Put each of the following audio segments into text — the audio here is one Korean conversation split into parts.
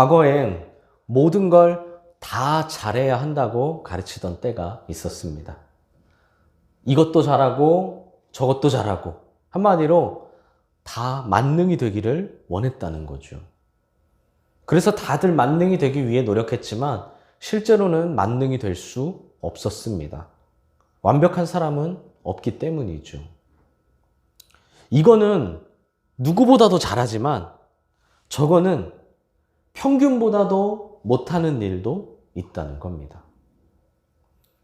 과거엔 모든 걸 다 잘해야 한다고 가르치던 때가 있었습니다. 이것도 잘하고 저것도 잘하고 한마디로 다 만능이 되기를 원했다는 거죠. 그래서 다들 만능이 되기 위해 노력했지만 실제로는 만능이 될 수 없었습니다. 완벽한 사람은 없기 때문이죠. 이거는 누구보다도 잘하지만 저거는 평균보다도 못하는 일도 있다는 겁니다.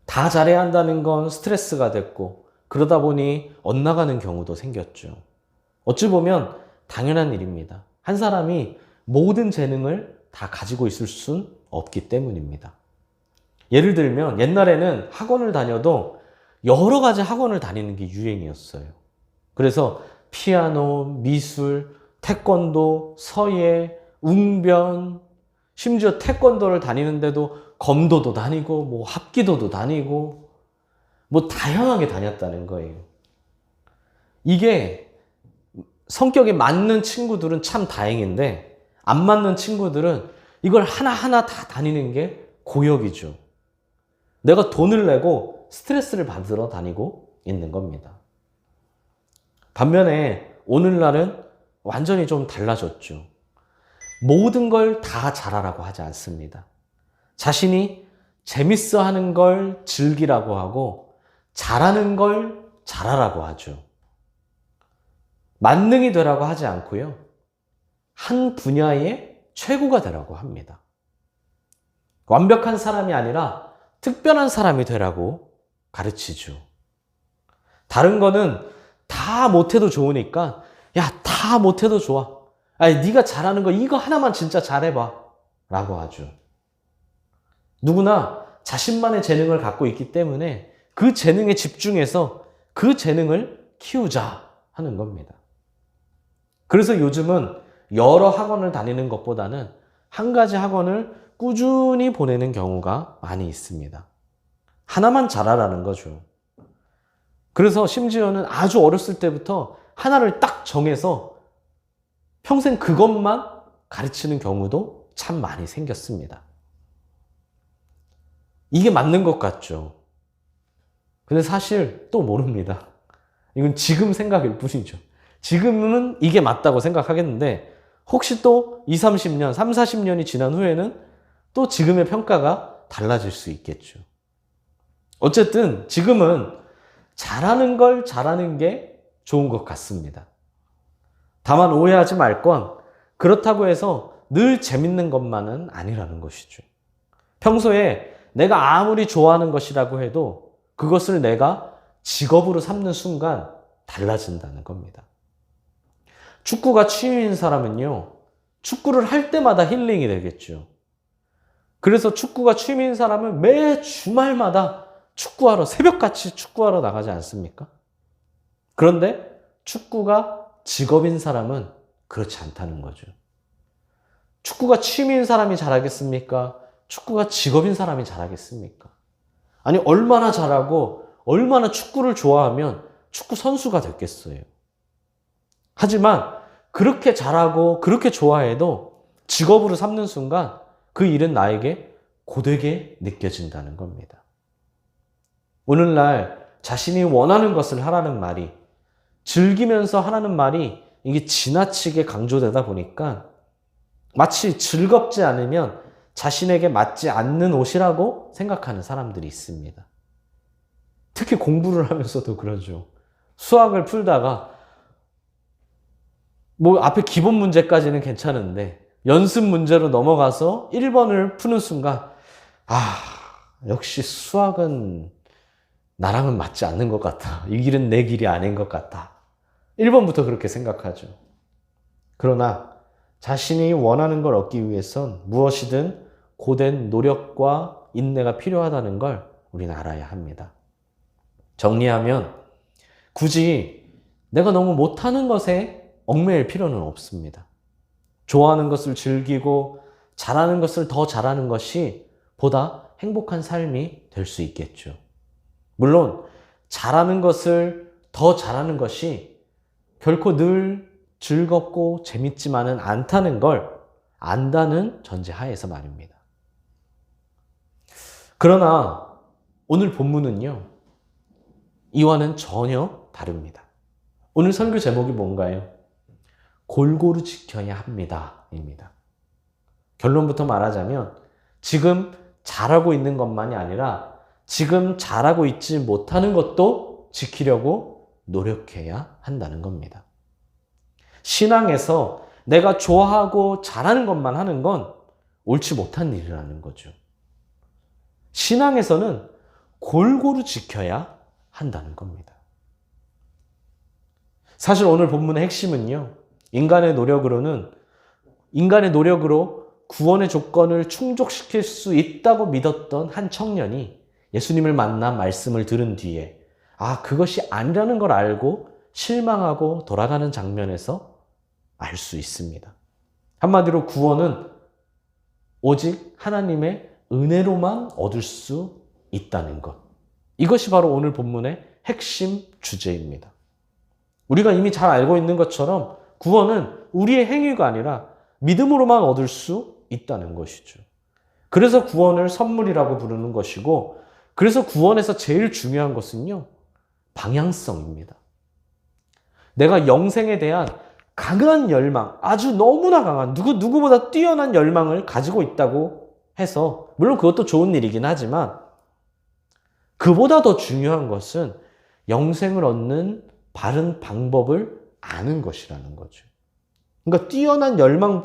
다 잘해야 한다는 건 스트레스가 됐고 그러다 보니 엇나가는 경우도 생겼죠. 어찌 보면 당연한 일입니다. 한 사람이 모든 재능을 다 가지고 있을 순 없기 때문입니다. 예를 들면 옛날에는 학원을 다녀도 여러 가지 학원을 다니는 게 유행이었어요. 그래서 피아노, 미술, 태권도, 서예, 웅변, 심지어 태권도를 다니는데도 검도도 다니고 뭐 합기도도 다니고 뭐 다양하게 다녔다는 거예요. 이게 성격에 맞는 친구들은 참 다행인데 안 맞는 친구들은 이걸 하나하나 다 다니는 게 고역이죠. 내가 돈을 내고 스트레스를 받으러 다니고 있는 겁니다. 반면에 오늘날은 완전히 좀 달라졌죠. 모든 걸 다 잘하라고 하지 않습니다. 자신이 재밌어 하는 걸 즐기라고 하고 잘하는 걸 잘하라고 하죠. 만능이 되라고 하지 않고요. 한 분야의 최고가 되라고 합니다. 완벽한 사람이 아니라 특별한 사람이 되라고 가르치죠. 다른 거는 다 못해도 좋으니까 야, 다 못해도 좋아. 아니, 네가 잘하는 거 이거 하나만 진짜 잘해봐. 라고 하죠. 누구나 자신만의 재능을 갖고 있기 때문에 그 재능에 집중해서 그 재능을 키우자 하는 겁니다. 그래서 요즘은 여러 학원을 다니는 것보다는 한 가지 학원을 꾸준히 보내는 경우가 많이 있습니다. 하나만 잘하라는 거죠. 그래서 심지어는 아주 어렸을 때부터 하나를 딱 정해서 평생 그것만 가르치는 경우도 참 많이 생겼습니다. 이게 맞는 것 같죠. 근데 사실 또 모릅니다. 이건 지금 생각일 뿐이죠. 지금은 이게 맞다고 생각하겠는데 혹시 또 2, 30년, 3, 40년이 지난 후에는 또 지금의 평가가 달라질 수 있겠죠. 어쨌든 지금은 잘하는 걸 잘하는 게 좋은 것 같습니다. 다만 오해하지 말 건 그렇다고 해서 늘 재밌는 것만은 아니라는 것이죠. 평소에 내가 아무리 좋아하는 것이라고 해도 그것을 내가 직업으로 삼는 순간 달라진다는 겁니다. 축구가 취미인 사람은요, 축구를 할 때마다 힐링이 되겠죠. 그래서 축구가 취미인 사람은 매 주말마다 축구하러, 새벽같이 축구하러 나가지 않습니까? 그런데 축구가 직업인 사람은 그렇지 않다는 거죠. 축구가 취미인 사람이 잘하겠습니까? 축구가 직업인 사람이 잘하겠습니까? 아니, 얼마나 잘하고, 얼마나 축구를 좋아하면 축구 선수가 됐겠어요. 하지만, 그렇게 잘하고, 그렇게 좋아해도 직업으로 삼는 순간 그 일은 나에게 고되게 느껴진다는 겁니다. 오늘날 자신이 원하는 것을 하라는 말이 즐기면서 하라는 말이 이게 지나치게 강조되다 보니까 마치 즐겁지 않으면 자신에게 맞지 않는 옷이라고 생각하는 사람들이 있습니다. 특히 공부를 하면서도 그러죠. 수학을 풀다가 뭐 앞에 기본 문제까지는 괜찮은데 연습 문제로 넘어가서 1번을 푸는 순간 아, 역시 수학은 나랑은 맞지 않는 것 같다. 이 길은 내 길이 아닌 것 같다. 1번부터 그렇게 생각하죠. 그러나 자신이 원하는 걸 얻기 위해선 무엇이든 고된 노력과 인내가 필요하다는 걸 우리는 알아야 합니다. 정리하면 굳이 내가 너무 못하는 것에 얽매일 필요는 없습니다. 좋아하는 것을 즐기고 잘하는 것을 더 잘하는 것이 보다 행복한 삶이 될 수 있겠죠. 물론 잘하는 것을 더 잘하는 것이 결코 늘 즐겁고 재밌지만은 않다는 걸 안다는 전제 하에서 말입니다. 그러나 오늘 본문은요, 이와는 전혀 다릅니다. 오늘 설교 제목이 뭔가요? 골고루 지켜야 합니다. 입니다. 결론부터 말하자면 지금 잘하고 있는 것만이 아니라 지금 잘하고 있지 못하는 것도 지키려고 노력해야 한다는 겁니다. 신앙에서 내가 좋아하고 잘하는 것만 하는 건 옳지 못한 일이라는 거죠. 신앙에서는 골고루 지켜야 한다는 겁니다. 사실 오늘 본문의 핵심은요, 인간의 노력으로는, 인간의 노력으로 구원의 조건을 충족시킬 수 있다고 믿었던 한 청년이 예수님을 만나 말씀을 들은 뒤에, 아, 그것이 아니라는 걸 알고 실망하고 돌아가는 장면에서 알 수 있습니다. 한마디로 구원은 오직 하나님의 은혜로만 얻을 수 있다는 것. 이것이 바로 오늘 본문의 핵심 주제입니다. 우리가 이미 잘 알고 있는 것처럼 구원은 우리의 행위가 아니라 믿음으로만 얻을 수 있다는 것이죠. 그래서 구원을 선물이라고 부르는 것이고, 그래서 구원에서 제일 중요한 것은요, 방향성입니다. 내가 영생에 대한 강한 열망, 아주 너무나 강한, 누구, 누구보다 뛰어난 열망을 가지고 있다고 해서, 물론 그것도 좋은 일이긴 하지만, 그보다 더 중요한 것은 영생을 얻는 바른 방법을 아는 것이라는 거죠. 그러니까 뛰어난 열망,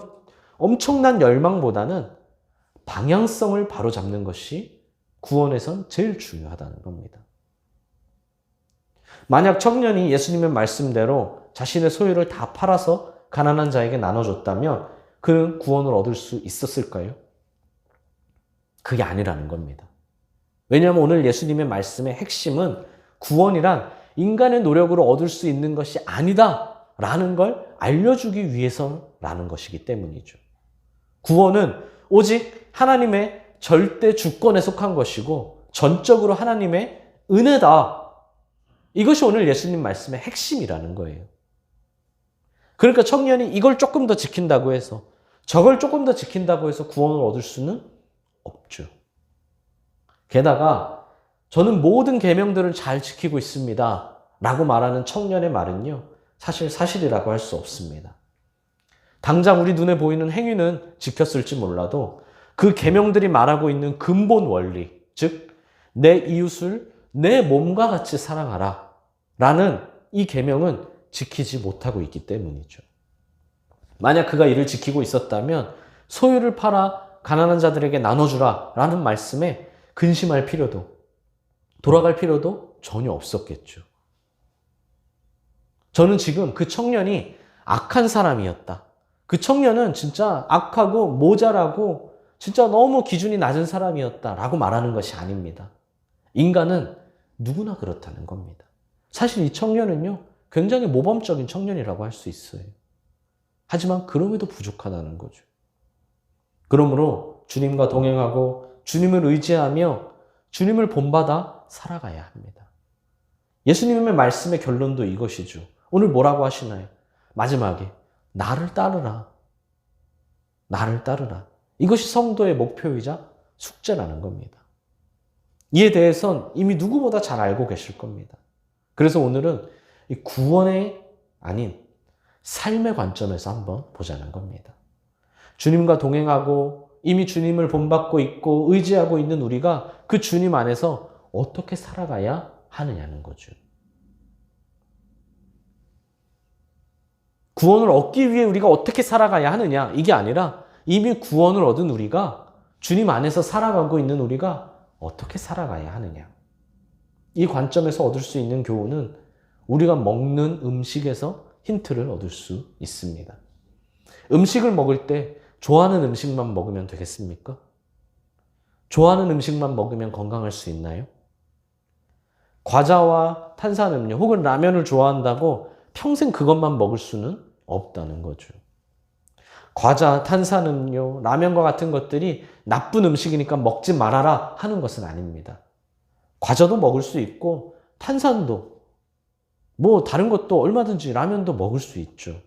엄청난 열망보다는 방향성을 바로 잡는 것이 구원에선 제일 중요하다는 겁니다. 만약 청년이 예수님의 말씀대로 자신의 소유를 다 팔아서 가난한 자에게 나눠줬다면 그는 구원을 얻을 수 있었을까요? 그게 아니라는 겁니다. 왜냐하면 오늘 예수님의 말씀의 핵심은 구원이란 인간의 노력으로 얻을 수 있는 것이 아니다 라는 걸 알려주기 위해서라는 것이기 때문이죠. 구원은 오직 하나님의 절대 주권에 속한 것이고 전적으로 하나님의 은혜다. 이것이 오늘 예수님 말씀의 핵심이라는 거예요. 그러니까 청년이 이걸 조금 더 지킨다고 해서 저걸 조금 더 지킨다고 해서 구원을 얻을 수는 없죠. 게다가 저는 모든 계명들을 잘 지키고 있습니다. 라고 말하는 청년의 말은요. 사실 사실이라고 할 수 없습니다. 당장 우리 눈에 보이는 행위는 지켰을지 몰라도 그 계명들이 말하고 있는 근본 원리, 즉 내 이웃을 내 몸과 같이 사랑하라 라는 이 계명은 지키지 못하고 있기 때문이죠. 만약 그가 이를 지키고 있었다면 소유를 팔아 가난한 자들에게 나눠주라 라는 말씀에 근심할 필요도 돌아갈 필요도 전혀 없었겠죠. 저는 지금 그 청년이 악한 사람이었다. 그 청년은 진짜 악하고 모자라고 진짜 너무 기준이 낮은 사람이었다라고 말하는 것이 아닙니다. 인간은 누구나 그렇다는 겁니다. 사실 이 청년은요, 굉장히 모범적인 청년이라고 할 수 있어요. 하지만 그럼에도 부족하다는 거죠. 그러므로 주님과 동행하고 주님을 의지하며 주님을 본받아 살아가야 합니다. 예수님의 말씀의 결론도 이것이죠. 오늘 뭐라고 하시나요? 마지막에 나를 따르라. 나를 따르라. 이것이 성도의 목표이자 숙제라는 겁니다. 이에 대해선 이미 누구보다 잘 알고 계실 겁니다. 그래서 오늘은 구원의 아닌 삶의 관점에서 한번 보자는 겁니다. 주님과 동행하고 이미 주님을 본받고 있고 의지하고 있는 우리가 그 주님 안에서 어떻게 살아가야 하느냐는 거죠. 구원을 얻기 위해 우리가 어떻게 살아가야 하느냐 이게 아니라 이미 구원을 얻은 우리가 주님 안에서 살아가고 있는 우리가 어떻게 살아가야 하느냐. 이 관점에서 얻을 수 있는 교훈은 우리가 먹는 음식에서 힌트를 얻을 수 있습니다. 음식을 먹을 때 좋아하는 음식만 먹으면 되겠습니까? 좋아하는 음식만 먹으면 건강할 수 있나요? 과자와 탄산음료 혹은 라면을 좋아한다고 평생 그것만 먹을 수는 없다는 거죠. 과자, 탄산음료, 라면과 같은 것들이 나쁜 음식이니까 먹지 말아라 하는 것은 아닙니다. 과자도 먹을 수 있고 탄산도 뭐 다른 것도 얼마든지 라면도 먹을 수 있죠.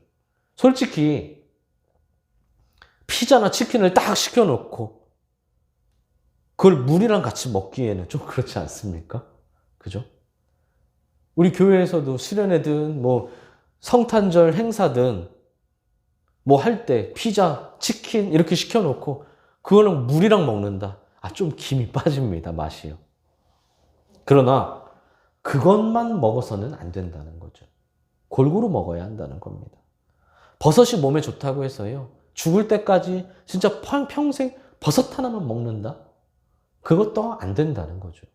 솔직히 피자나 치킨을 딱 시켜놓고 그걸 물이랑 같이 먹기에는 좀 그렇지 않습니까? 그죠? 우리 교회에서도 수련회든 뭐 성탄절 행사든 뭐 할 때 피자, 치킨 이렇게 시켜놓고 그거는 물이랑 먹는다. 아, 좀 김이 빠집니다. 맛이요. 그러나 그것만 먹어서는 안 된다는 거죠. 골고루 먹어야 한다는 겁니다. 버섯이 몸에 좋다고 해서요. 죽을 때까지 진짜 평- 평생 버섯 하나만 먹는다? 그것도 안 된다는 거죠.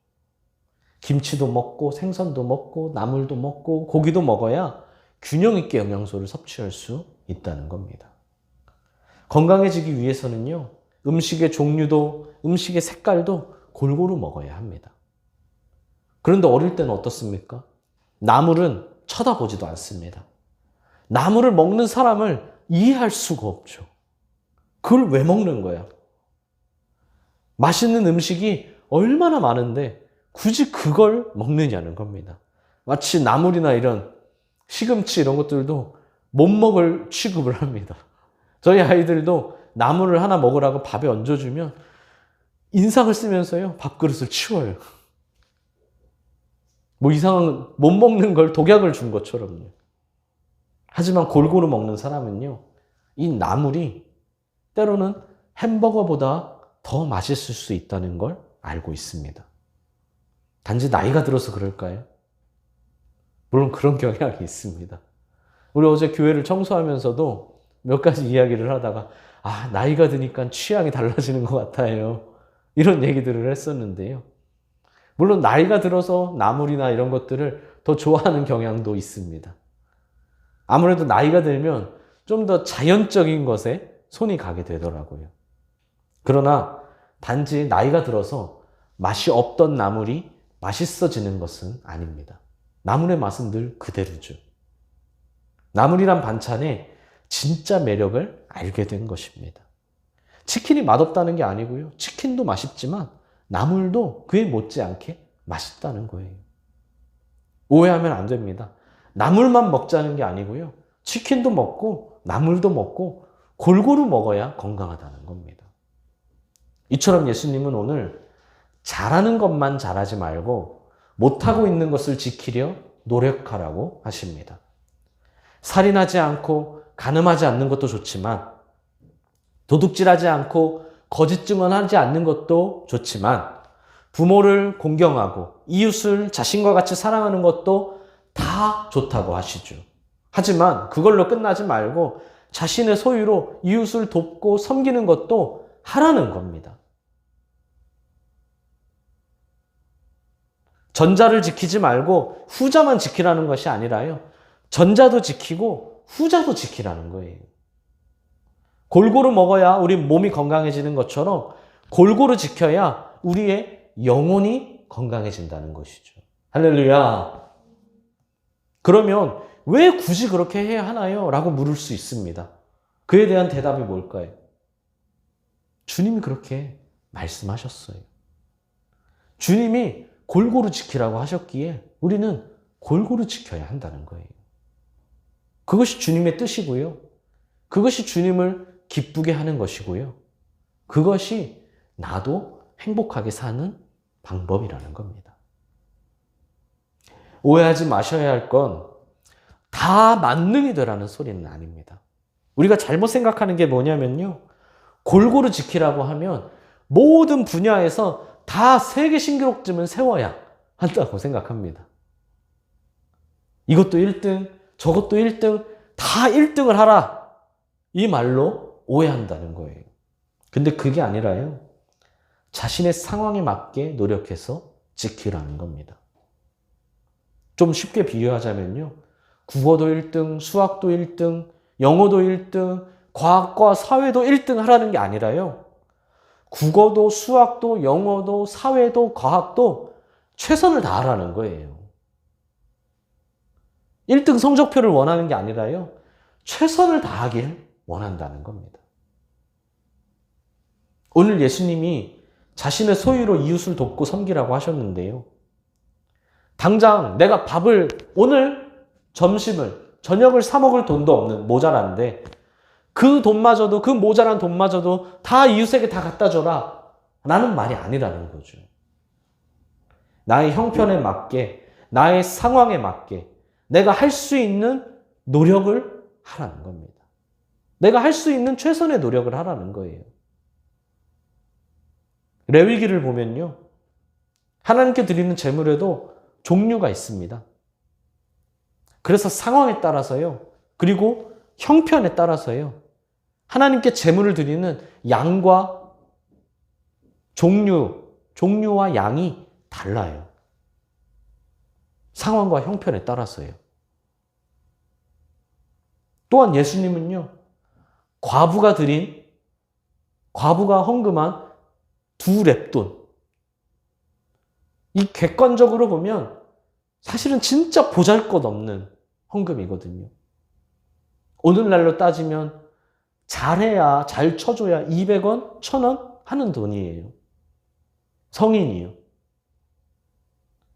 김치도 먹고 생선도 먹고 나물도 먹고 고기도 먹어야 균형 있게 영양소를 섭취할 수 있다는 겁니다. 건강해지기 위해서는요. 음식의 종류도 음식의 색깔도 골고루 먹어야 합니다. 그런데 어릴 때는 어떻습니까? 나물은 쳐다보지도 않습니다. 나물을 먹는 사람을 이해할 수가 없죠. 그걸 왜 먹는 거야? 맛있는 음식이 얼마나 많은데 굳이 그걸 먹느냐는 겁니다. 마치 나물이나 이런 시금치 이런 것들도 못 먹을 취급을 합니다. 저희 아이들도 나물을 하나 먹으라고 밥에 얹어주면 인상을 쓰면서요, 밥그릇을 치워요. 뭐 이상한, 못 먹는 걸 독약을 준 것처럼요. 하지만 골고루 먹는 사람은요, 이 나물이 때로는 햄버거보다 더 맛있을 수 있다는 걸 알고 있습니다. 단지 나이가 들어서 그럴까요? 물론 그런 경향이 있습니다. 우리 어제 교회를 청소하면서도 몇 가지 이야기를 하다가, 아, 나이가 드니까 취향이 달라지는 것 같아요. 이런 얘기들을 했었는데요. 물론 나이가 들어서 나물이나 이런 것들을 더 좋아하는 경향도 있습니다. 아무래도 나이가 들면 좀 더 자연적인 것에 손이 가게 되더라고요. 그러나 단지 나이가 들어서 맛이 없던 나물이 맛있어지는 것은 아닙니다. 나물의 맛은 늘 그대로죠. 나물이란 반찬의 진짜 매력을 알게 된 것입니다. 치킨이 맛없다는 게 아니고요. 치킨도 맛있지만 나물도 그에 못지않게 맛있다는 거예요. 오해하면 안 됩니다. 나물만 먹자는 게 아니고요. 치킨도 먹고 나물도 먹고 골고루 먹어야 건강하다는 겁니다. 이처럼 예수님은 오늘 잘하는 것만 잘하지 말고 못하고 있는 것을 지키려 노력하라고 하십니다. 살인하지 않고 간음하지 않는 것도 좋지만 도둑질하지 않고 거짓 증언하지 않는 것도 좋지만 부모를 공경하고 이웃을 자신과 같이 사랑하는 것도 다 좋다고 하시죠. 하지만 그걸로 끝나지 말고 자신의 소유로 이웃을 돕고 섬기는 것도 하라는 겁니다. 전자를 지키지 말고 후자만 지키라는 것이 아니라요. 전자도 지키고 후자도 지키라는 거예요. 골고루 먹어야 우리 몸이 건강해지는 것처럼 골고루 지켜야 우리의 영혼이 건강해진다는 것이죠. 할렐루야. 그러면 왜 굳이 그렇게 해야 하나요? 라고 물을 수 있습니다. 그에 대한 대답이 뭘까요? 주님이 그렇게 말씀하셨어요. 주님이 골고루 지키라고 하셨기에 우리는 골고루 지켜야 한다는 거예요. 그것이 주님의 뜻이고요. 그것이 주님을 기쁘게 하는 것이고요. 그것이 나도 행복하게 사는 방법이라는 겁니다. 오해하지 마셔야 할 건 다 만능이 되라는 소리는 아닙니다. 우리가 잘못 생각하는 게 뭐냐면요. 골고루 지키라고 하면 모든 분야에서 다 세계 신기록쯤은 세워야 한다고 생각합니다. 이것도 1등, 저것도 1등, 다 1등을 하라. 이 말로 오해한다는 거예요. 근데 그게 아니라요. 자신의 상황에 맞게 노력해서 지키라는 겁니다. 좀 쉽게 비유하자면요. 국어도 1등, 수학도 1등, 영어도 1등, 과학과 사회도 1등 하라는 게 아니라요. 국어도 수학도 영어도 사회도 과학도 최선을 다하라는 거예요. 1등 성적표를 원하는 게 아니라요. 최선을 다하길 원한다는 겁니다. 오늘 예수님이 자신의 소유로 이웃을 돕고 섬기라고 하셨는데요. 당장 내가 밥을 오늘 점심을 저녁을 사 먹을 돈도 없는 모자란데 그 돈마저도, 그 모자란 돈마저도 다 이웃에게 다 갖다 줘라. 라는 말이 아니라는 거죠. 나의 형편에 맞게, 나의 상황에 맞게, 내가 할 수 있는 노력을 하라는 겁니다. 내가 할 수 있는 최선의 노력을 하라는 거예요. 레위기를 보면요. 하나님께 드리는 제물에도 종류가 있습니다. 그래서 상황에 따라서요. 그리고 형편에 따라서요. 하나님께 제물을 드리는 양과 종류, 종류와 양이 달라요. 상황과 형편에 따라서요. 또한 예수님은요. 과부가 드린 과부가 헌금한 두 랩돈. 이 객관적으로 보면 사실은 진짜 보잘 것 없는 헌금이거든요. 오늘날로 따지면 잘해야, 잘 쳐줘야 200원, 1000원 하는 돈이에요. 성인이요.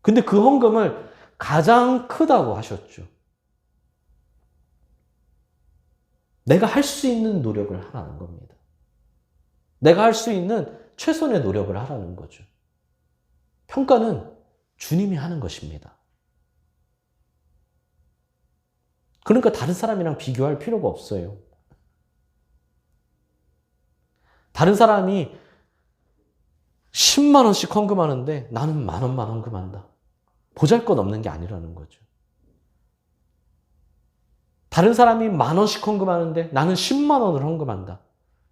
근데 그 헌금을 가장 크다고 하셨죠. 내가 할 수 있는 노력을 하라는 겁니다. 내가 할 수 있는 최선의 노력을 하라는 거죠. 평가는 주님이 하는 것입니다. 그러니까 다른 사람이랑 비교할 필요가 없어요. 다른 사람이 10만 원씩 헌금하는데 나는 만 원만 헌금한다. 보잘 것 없는 게 아니라는 거죠. 다른 사람이 만 원씩 헌금하는데 나는 10만 원을 헌금한다.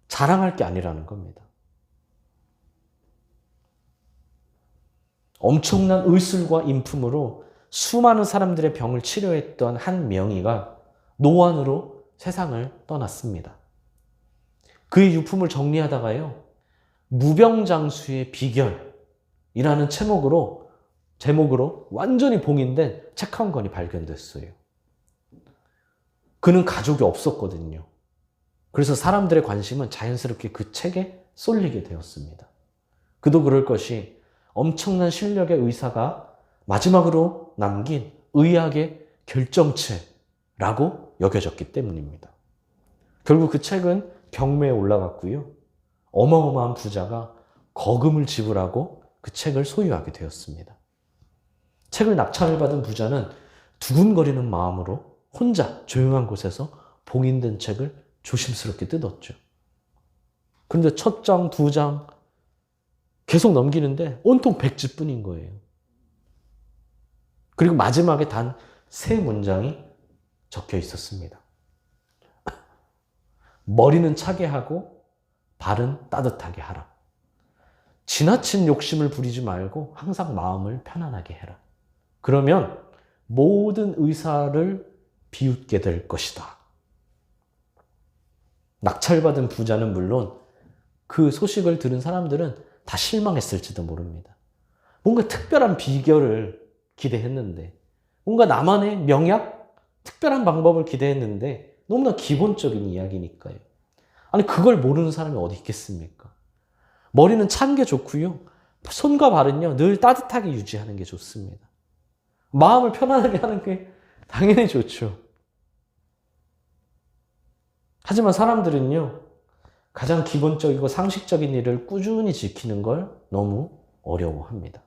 자랑할 게 아니라는 겁니다. 엄청난 의술과 인품으로 수많은 사람들의 병을 치료했던 한 명의가 노안으로 세상을 떠났습니다. 그의 유품을 정리하다가요, 무병장수의 비결이라는 제목으로, 제목으로 완전히 봉인된 책 한 권이 발견됐어요. 그는 가족이 없었거든요. 그래서 사람들의 관심은 자연스럽게 그 책에 쏠리게 되었습니다. 그도 그럴 것이 엄청난 실력의 의사가 마지막으로 남긴 의학의 결정체라고 여겨졌기 때문입니다. 결국 그 책은 경매에 올라갔고요. 어마어마한 부자가 거금을 지불하고 그 책을 소유하게 되었습니다. 책을 낙찰을 받은 부자는 두근거리는 마음으로 혼자 조용한 곳에서 봉인된 책을 조심스럽게 뜯었죠. 그런데 첫 장, 두 장 계속 넘기는데 온통 백지뿐인 거예요. 그리고 마지막에 단 세 문장이 적혀 있었습니다. 머리는 차게 하고 발은 따뜻하게 하라. 지나친 욕심을 부리지 말고 항상 마음을 편안하게 해라. 그러면 모든 의사를 비웃게 될 것이다. 낙찰받은 부자는 물론 그 소식을 들은 사람들은 다 실망했을지도 모릅니다. 뭔가 특별한 비결을 기대했는데, 뭔가 나만의 명약, 특별한 방법을 기대했는데, 너무나 기본적인 이야기니까요. 아니, 그걸 모르는 사람이 어디 있겠습니까? 머리는 찬 게 좋고요. 손과 발은요, 늘 따뜻하게 유지하는 게 좋습니다. 마음을 편안하게 하는 게 당연히 좋죠. 하지만 사람들은요, 가장 기본적이고 상식적인 일을 꾸준히 지키는 걸 너무 어려워합니다.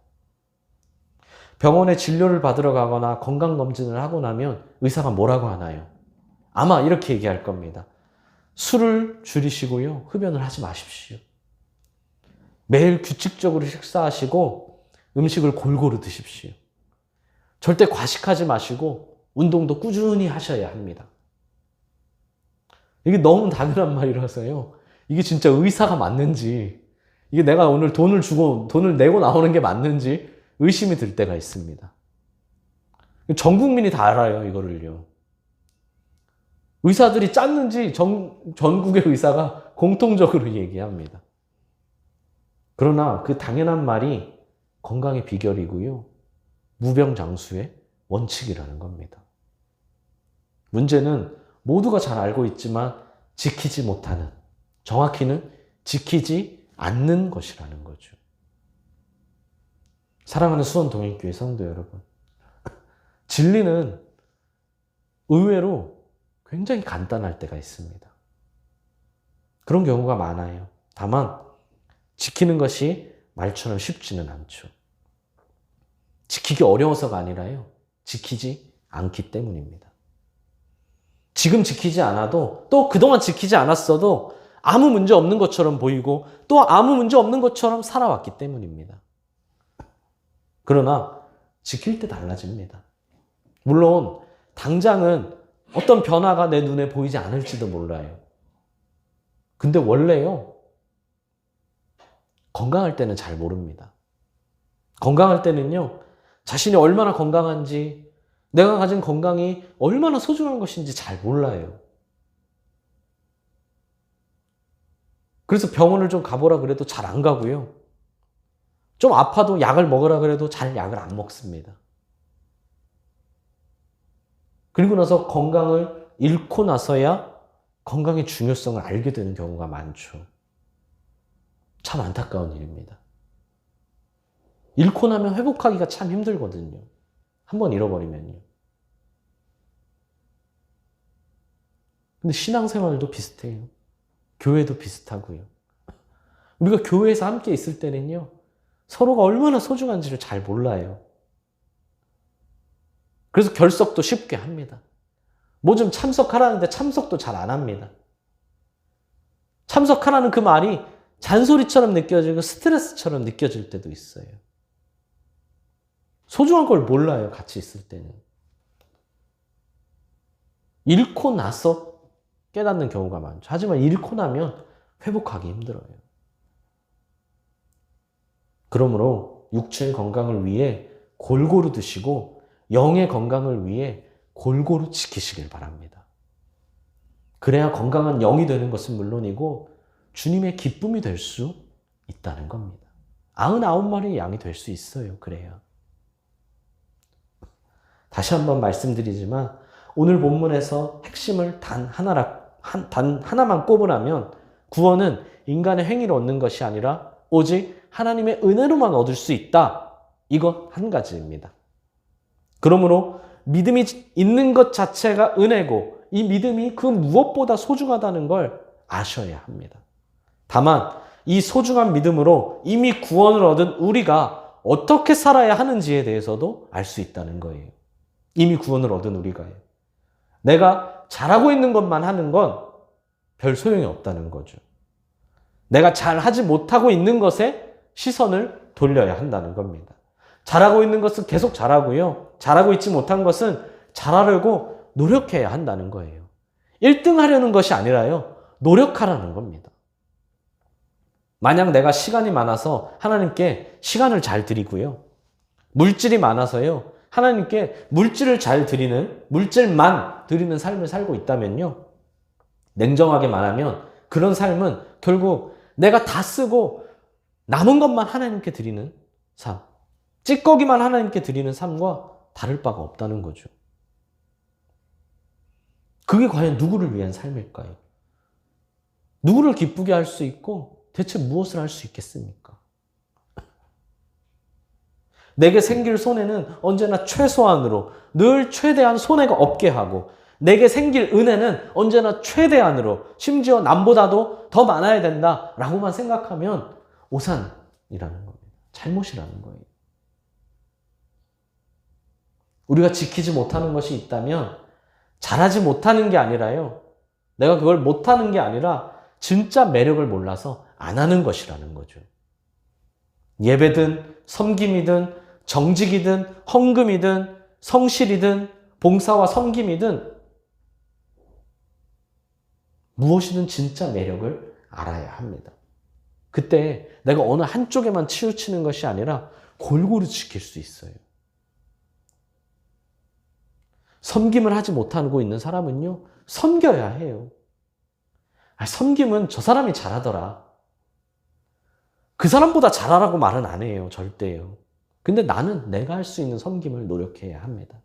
병원에 진료를 받으러 가거나 건강검진을 하고 나면 의사가 뭐라고 하나요? 아마 이렇게 얘기할 겁니다. 술을 줄이시고요. 흡연을 하지 마십시오. 매일 규칙적으로 식사하시고 음식을 골고루 드십시오. 절대 과식하지 마시고 운동도 꾸준히 하셔야 합니다. 이게 너무 당연한 말이라서요. 이게 진짜 의사가 맞는지, 이게 내가 오늘 돈을 주고, 돈을 내고 나오는 게 맞는지 의심이 들 때가 있습니다. 전 국민이 다 알아요, 이거를요. 의사들이 짰는지 전, 전국의 의사가 공통적으로 얘기합니다. 그러나 그 당연한 말이 건강의 비결이고요. 무병장수의 원칙이라는 겁니다. 문제는 모두가 잘 알고 있지만 지키지 못하는, 정확히는 지키지 않는 것이라는 거죠. 사랑하는 수원 동행교회 성도 여러분. 진리는 의외로 굉장히 간단할 때가 있습니다. 그런 경우가 많아요. 다만 지키는 것이 말처럼 쉽지는 않죠. 지키기 어려워서가 아니라요. 지키지 않기 때문입니다. 지금 지키지 않아도 또 그동안 지키지 않았어도 아무 문제 없는 것처럼 보이고 또 아무 문제 없는 것처럼 살아왔기 때문입니다. 그러나 지킬 때 달라집니다. 물론 당장은 어떤 변화가 내 눈에 보이지 않을지도 몰라요. 근데 원래요. 건강할 때는 잘 모릅니다. 건강할 때는요. 자신이 얼마나 건강한지, 내가 가진 건강이 얼마나 소중한 것인지 잘 몰라요. 그래서 병원을 좀 가보라 그래도 잘 안 가고요. 좀 아파도 약을 먹으라 그래도 잘 약을 안 먹습니다. 그리고 나서 건강을 잃고 나서야 건강의 중요성을 알게 되는 경우가 많죠. 참 안타까운 일입니다. 잃고 나면 회복하기가 참 힘들거든요. 한번 잃어버리면요. 근데 신앙생활도 비슷해요. 교회도 비슷하고요. 우리가 교회에서 함께 있을 때는요, 서로가 얼마나 소중한지를 잘 몰라요. 그래서 결석도 쉽게 합니다. 뭐 좀 참석하라는데 참석도 잘 안 합니다. 참석하라는 그 말이 잔소리처럼 느껴지고 스트레스처럼 느껴질 때도 있어요. 소중한 걸 몰라요, 같이 있을 때는. 잃고 나서 깨닫는 경우가 많죠. 하지만 잃고 나면 회복하기 힘들어요. 그러므로 육체의 건강을 위해 골고루 드시고 영의 건강을 위해 골고루 지키시길 바랍니다. 그래야 건강한 영이 되는 것은 물론이고 주님의 기쁨이 될 수 있다는 겁니다. 99마리의 양이 될 수 있어요. 그래야. 다시 한번 말씀드리지만 오늘 본문에서 핵심을 단 하나라, 한, 단 하나만 꼽으라면 구원은 인간의 행위로 얻는 것이 아니라 오직 하나님의 은혜로만 얻을 수 있다. 이것 한 가지입니다. 그러므로 믿음이 있는 것 자체가 은혜고 이 믿음이 그 무엇보다 소중하다는 걸 아셔야 합니다. 다만 이 소중한 믿음으로 이미 구원을 얻은 우리가 어떻게 살아야 하는지에 대해서도 알 수 있다는 거예요. 이미 구원을 얻은 우리가요. 내가 잘하고 있는 것만 하는 건 별 소용이 없다는 거죠. 내가 잘 하지 못하고 있는 것에 시선을 돌려야 한다는 겁니다. 잘하고 있는 것은 계속 잘하고요. 잘하고 있지 못한 것은 잘하려고 노력해야 한다는 거예요. 1등 하려는 것이 아니라요. 노력하라는 겁니다. 만약 내가 시간이 많아서 하나님께 시간을 잘 드리고요. 물질이 많아서요. 하나님께 물질을 잘 드리는, 물질만 드리는 삶을 살고 있다면요. 냉정하게 말하면 그런 삶은 결국 내가 다 쓰고 남은 것만 하나님께 드리는 삶. 찌꺼기만 하나님께 드리는 삶과 다를 바가 없다는 거죠. 그게 과연 누구를 위한 삶일까요? 누구를 기쁘게 할 수 있고 대체 무엇을 할 수 있겠습니까? 내게 생길 손해는 언제나 최소한으로 늘 최대한 손해가 없게 하고 내게 생길 은혜는 언제나 최대한으로 심지어 남보다도 더 많아야 된다라고만 생각하면 오산이라는 겁니다. 잘못이라는 거예요. 우리가 지키지 못하는 것이 있다면 잘하지 못하는 게 아니라요. 내가 그걸 못하는 게 아니라 진짜 매력을 몰라서 안 하는 것이라는 거죠. 예배든 섬김이든 정직이든 헌금이든 성실이든 봉사와 섬김이든 무엇이든 진짜 매력을 알아야 합니다. 그때 내가 어느 한쪽에만 치우치는 것이 아니라 골고루 지킬 수 있어요. 섬김을 하지 못하고 있는 사람은요, 섬겨야 해요. 아, 섬김은 저 사람이 잘하더라. 그 사람보다 잘하라고 말은 안 해요, 절대요. 근데 나는 내가 할 수 있는 섬김을 노력해야 합니다.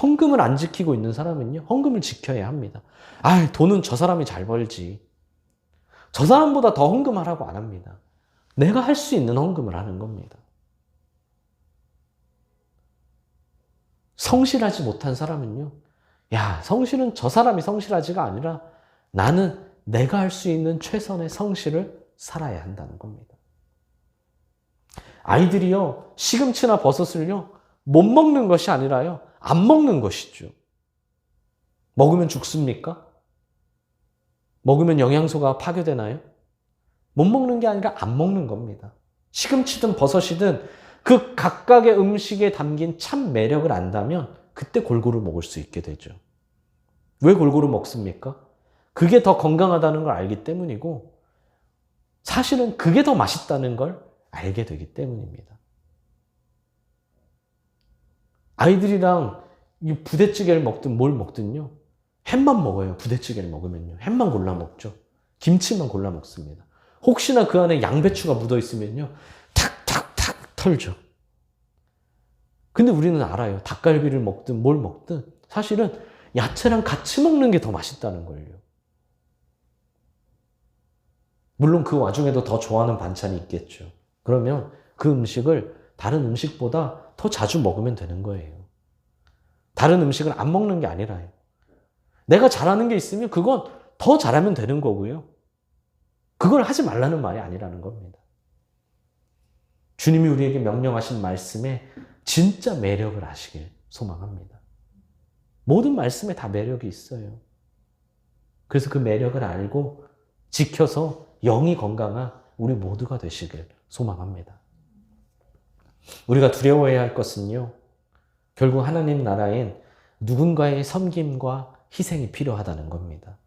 헌금을 안 지키고 있는 사람은요, 헌금을 지켜야 합니다. 아, 돈은 저 사람이 잘 벌지. 저 사람보다 더 헌금하라고 안 합니다. 내가 할 수 있는 헌금을 하는 겁니다. 성실하지 못한 사람은요, 야, 성실은 저 사람이 성실하지가 아니라 나는 내가 할 수 있는 최선의 성실을 살아야 한다는 겁니다. 아이들이요, 시금치나 버섯을요, 못 먹는 것이 아니라요, 안 먹는 것이죠. 먹으면 죽습니까? 먹으면 영양소가 파괴되나요? 못 먹는 게 아니라 안 먹는 겁니다. 시금치든 버섯이든 그 각각의 음식에 담긴 참 매력을 안다면 그때 골고루 먹을 수 있게 되죠. 왜 골고루 먹습니까? 그게 더 건강하다는 걸 알기 때문이고 사실은 그게 더 맛있다는 걸 알게 되기 때문입니다. 아이들이랑 이 부대찌개를 먹든 뭘 먹든요. 햄만 먹어요. 부대찌개를 먹으면요. 햄만 골라 먹죠. 김치만 골라 먹습니다. 혹시나 그 안에 양배추가 묻어 있으면요. 탁탁탁 털죠. 근데 우리는 알아요. 닭갈비를 먹든 뭘 먹든 사실은 야채랑 같이 먹는 게 더 맛있다는 걸요. 물론 그 와중에도 더 좋아하는 반찬이 있겠죠. 그러면 그 음식을 다른 음식보다 더 자주 먹으면 되는 거예요. 다른 음식을 안 먹는 게 아니라요. 내가 잘하는 게 있으면 그건 더 잘하면 되는 거고요. 그걸 하지 말라는 말이 아니라는 겁니다. 주님이 우리에게 명령하신 말씀에 진짜 매력을 아시길 소망합니다. 모든 말씀에 다 매력이 있어요. 그래서 그 매력을 알고 지켜서 영이 건강한 우리 모두가 되시길 소망합니다. 우리가 두려워해야 할 것은요, 결국 하나님 나라엔 누군가의 섬김과 희생이 필요하다는 겁니다.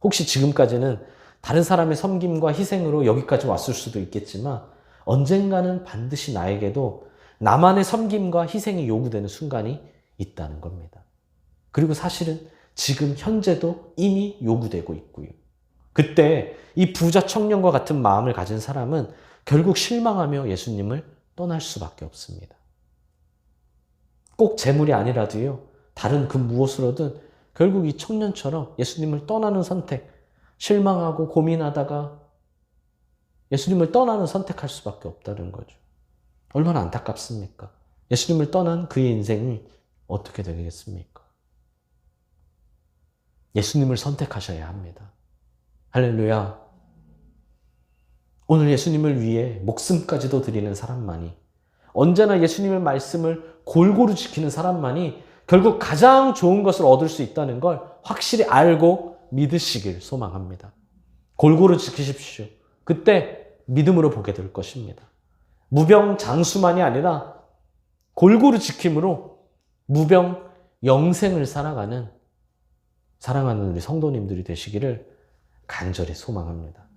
혹시 지금까지는 다른 사람의 섬김과 희생으로 여기까지 왔을 수도 있겠지만 언젠가는 반드시 나에게도 나만의 섬김과 희생이 요구되는 순간이 있다는 겁니다. 그리고 사실은 지금 현재도 이미 요구되고 있고요. 그때 이 부자 청년과 같은 마음을 가진 사람은 결국 실망하며 예수님을 떠날 수밖에 없습니다. 꼭 재물이 아니라도요, 다른 그 무엇으로든 결국 이 청년처럼 예수님을 떠나는 선택, 실망하고 고민하다가 예수님을 떠나는 선택할 수밖에 없다는 거죠. 얼마나 안타깝습니까? 예수님을 떠난 그의 인생이 어떻게 되겠습니까? 예수님을 선택하셔야 합니다. 할렐루야. 오늘 예수님을 위해 목숨까지도 드리는 사람만이 언제나 예수님의 말씀을 골고루 지키는 사람만이 결국 가장 좋은 것을 얻을 수 있다는 걸 확실히 알고 믿으시길 소망합니다. 골고루 지키십시오. 그때 믿음으로 보게 될 것입니다. 무병 장수만이 아니라 골고루 지킴으로 무병 영생을 살아가는 사랑하는 우리 성도님들이 되시기를 간절히 소망합니다.